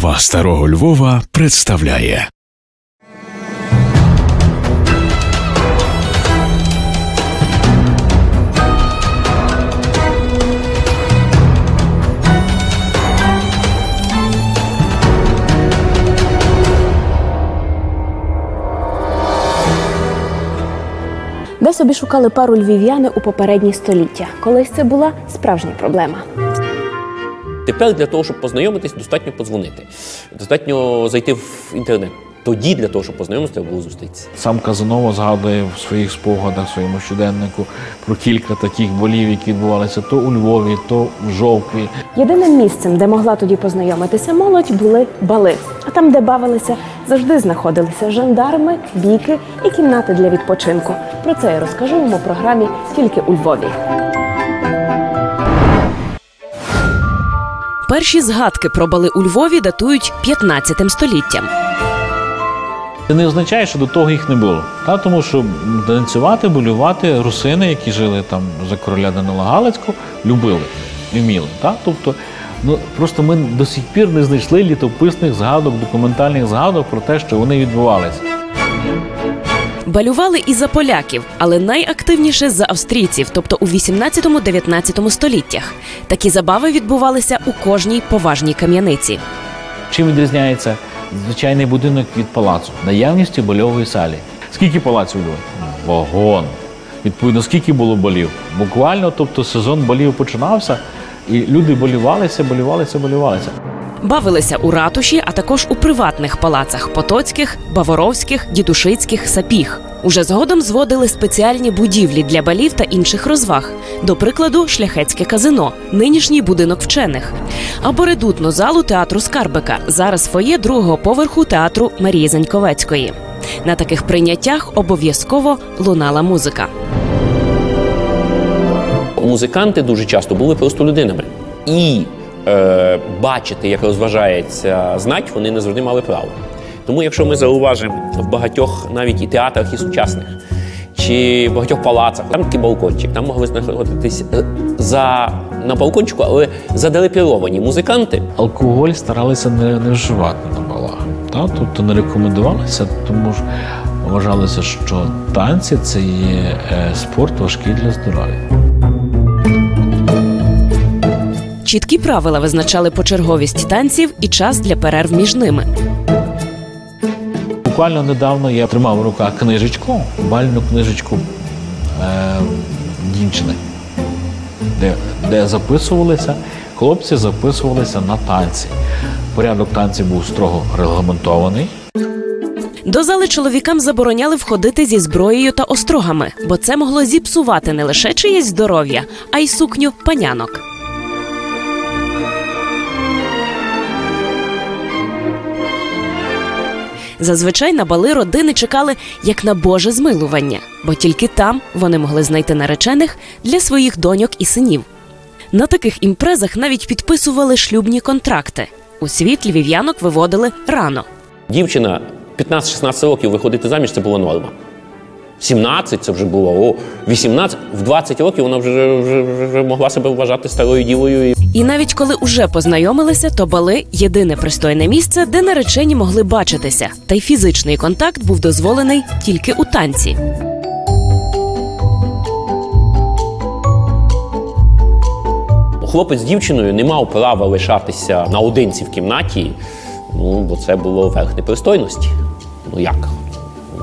Кава старого Львова представляє. Де собі шукали пару львів'яни у попередні століття. Колись це була справжня проблема. Тепер для того, щоб познайомитись, достатньо подзвонити. Достатньо зайти в інтернет. Тоді для того, щоб познайомитися, треба було зустрітися. Сам Казанова згадує в своїх спогадах, в своєму щоденнику про кілька таких болів, які відбувалися то у Львові, то в Жовкві. Єдиним місцем, де могла тоді познайомитися молодь, були бали. А там, де бавилися, завжди знаходилися жандарми, бійки і кімнати для відпочинку. Про це я розкажу вам у програмі тільки у Львові. Перші згадки про бали у Львові датують 15 століттям. Це не означає, що до того їх не було. Та, тому що танцювати, болювати русини, які жили там за короля Данила Галицького, любили, вміли. Та? Тобто, ну, просто ми до сих пір не знайшли літописних згадок, документальних згадок про те, що вони відбувалися. Балювали і за поляків, але найактивніше за австрійців, тобто у 18-19 століттях. Такі забави відбувалися у кожній поважній кам'яниці. Чим відрізняється звичайний будинок від палацу? Наявністю больової салі. Скільки палаців було? Вагон. Відповідно, скільки було болів? Буквально, тобто сезон болів починався, і люди болівалися, болівалися, болівалися. Бавилися у ратуші, а також у приватних палацах Потоцьких, Баворовських, Дідушицьких, Сапіг. Уже згодом зводили спеціальні будівлі для балів та інших розваг. До прикладу, шляхетське казино, нинішній будинок вчених, або редутну залу театру Скарбика, зараз фоє другого поверху театру Марії Заньковецької. На таких прийняттях обов'язково лунала музика. Музиканти дуже часто були просто людинами. І е, бачити, як розважається знать, вони не завжди мали право. Тому, якщо ми зауважимо в багатьох навіть і театрах, і сучасних, чи в багатьох палацах, там такий балкончик, там могли знаходитись е, за на балкончику, але задрапіровані музиканти. Алкоголь старалися не, не вживати на балах. Та? Тобто не рекомендувалося, тому що вважалося, що танці це є е, спорт важкий для здоров'я. Чіткі правила визначали почерговість танців і час для перерв між ними. Буквально недавно я тримав в руках книжечку, бальну книжечку е, дівчини, де, де записувалися, хлопці записувалися на танці. Порядок танців був строго регламентований. До зали чоловікам забороняли входити зі зброєю та острогами, бо це могло зіпсувати не лише чиєсь здоров'я, а й сукню панянок. Зазвичай на бали родини чекали як на Боже змилування, бо тільки там вони могли знайти наречених для своїх доньок і синів. На таких імпрезах навіть підписували шлюбні контракти. У світ львів'янок виводили рано. Дівчина 15-16 років виходити заміж це була норма. 17 це вже було, о, 18, в 20 років вона вже, вже, вже могла себе вважати старою дівою. І навіть коли уже познайомилися, то бали єдине пристойне місце, де наречені могли бачитися, та й фізичний контакт був дозволений тільки у танці. Хлопець з дівчиною не мав права лишатися наодинці в кімнаті, ну, бо це було верх непристойності. Ну як?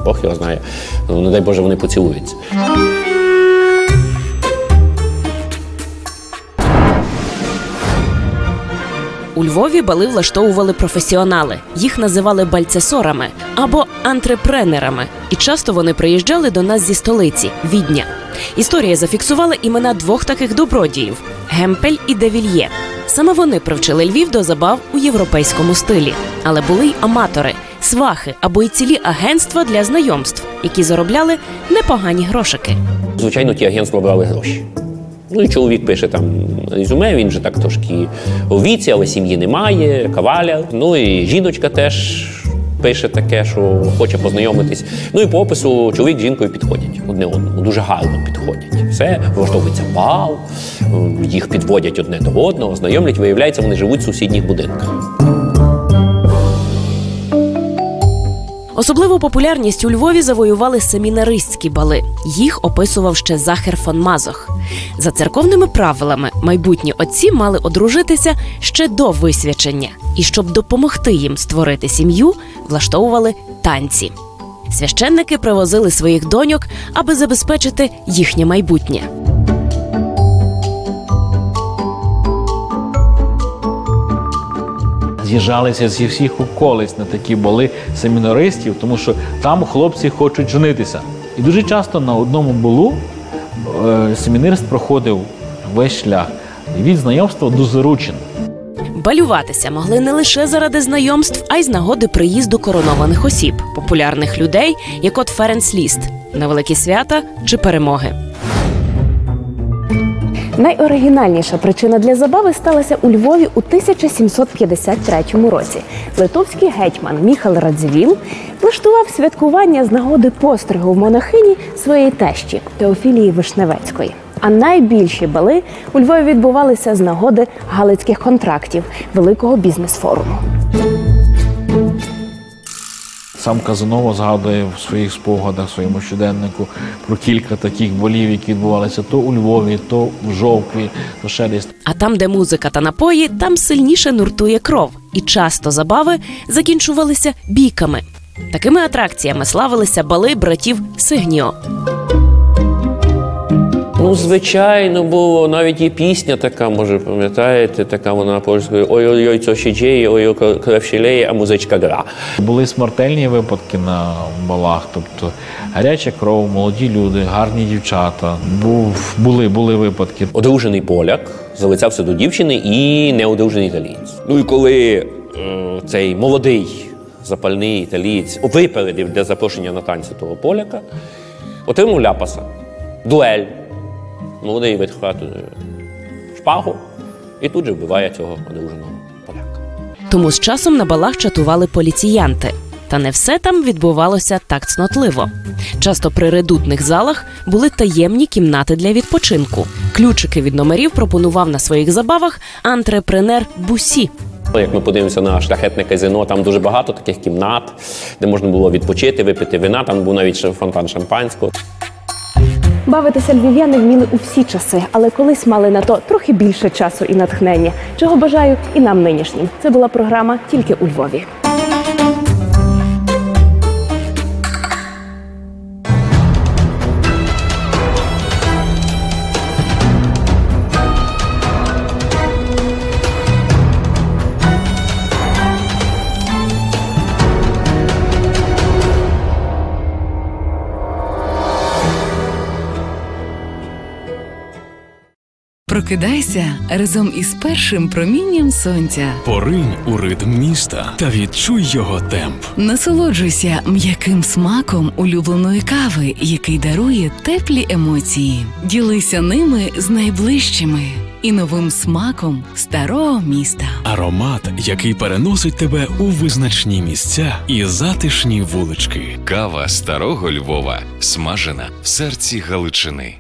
Бог його знає. Ну, не дай Боже, вони поцілуються. У Львові бали влаштовували професіонали. Їх називали бальцесорами або антрепренерами. І часто вони приїжджали до нас зі столиці Відня. Історія зафіксувала імена двох таких добродіїв Гемпель і Девільє. Саме вони привчили Львів до забав у європейському стилі, але були й аматори, свахи або й цілі агентства для знайомств, які заробляли непогані грошики. Звичайно, ті агентства брали гроші. Ну і чоловік пише там резюме, він же так трошки у віці, але сім'ї немає, каваля. Ну і жіночка теж пише таке, що хоче познайомитись. Ну і по опису чоловік з жінкою підходять одне одному, дуже гарно підходять. Все, влаштовується бал, їх підводять одне до одного, знайомлять, виявляється, вони живуть в сусідніх будинках. Особливу популярність у Львові завоювали семінаристські бали. Їх описував ще Захер фон Мазох. За церковними правилами майбутні отці мали одружитися ще до висвячення, і щоб допомогти їм створити сім'ю, влаштовували танці. Священники привозили своїх доньок, аби забезпечити їхнє майбутнє. З'їжджалися зі всіх околиць на такі бали семінаристів, тому що там хлопці хочуть женитися. І дуже часто на одному балу е, семінарист проходив весь шлях від знайомства до заручин. Балюватися могли не лише заради знайомств, а й з нагоди приїзду коронованих осіб, популярних людей, як от Ференс Ліст, на великі свята чи перемоги. Найоригінальніша причина для забави сталася у Львові у 1753 році. Литовський гетьман Міхал Радзивіл влаштував святкування з нагоди постригу в монахині своєї тещі Теофілії Вишневецької. А найбільші бали у Львові відбувалися з нагоди галицьких контрактів великого бізнес-форуму. Сам Казанова згадує в своїх спогадах, своєму щоденнику про кілька таких болів, які відбувалися то у Львові, то в Жовкві, то ще десь. А там, де музика та напої, там сильніше нуртує кров, і часто забави закінчувалися бійками. Такими атракціями славилися бали братів Сигніо. Ну, звичайно, бо навіть є пісня така, може, пам'ятаєте, така вона польською ой-ой-ой, що ще діє, ой-ой, крев шілеє, а музичка гра. Були смертельні випадки на балах, тобто гаряча кров, молоді люди, гарні дівчата. Був, були, були випадки. Одружений поляк залицявся до дівчини і неодружений італієць. Ну і коли е, цей молодий запальний італієць випередив для запрошення на танці того поляка, отримав ляпаса, дуель. Молодий витхватує шпагу і тут же вбиває цього одруженого поляка. Тому з часом на балах чатували поліціянти. Та не все там відбувалося так цнотливо. Часто при редутних залах були таємні кімнати для відпочинку. Ключики від номерів пропонував на своїх забавах антрепренер Бусі. Як ми подивимося на шляхетне казино, там дуже багато таких кімнат, де можна було відпочити, випити вина. Там був навіть фонтан шампанського. Бавитися львів'яни вміли у всі часи, але колись мали на то трохи більше часу і натхнення. Чого бажаю і нам нинішнім. Це була програма тільки у Львові. Прокидайся разом із першим промінням сонця. Поринь у ритм міста та відчуй його темп. Насолоджуйся м'яким смаком улюбленої кави, який дарує теплі емоції. Ділися ними з найближчими і новим смаком старого міста. Аромат, який переносить тебе у визначні місця і затишні вулички. Кава старого Львова, смажена в серці Галичини.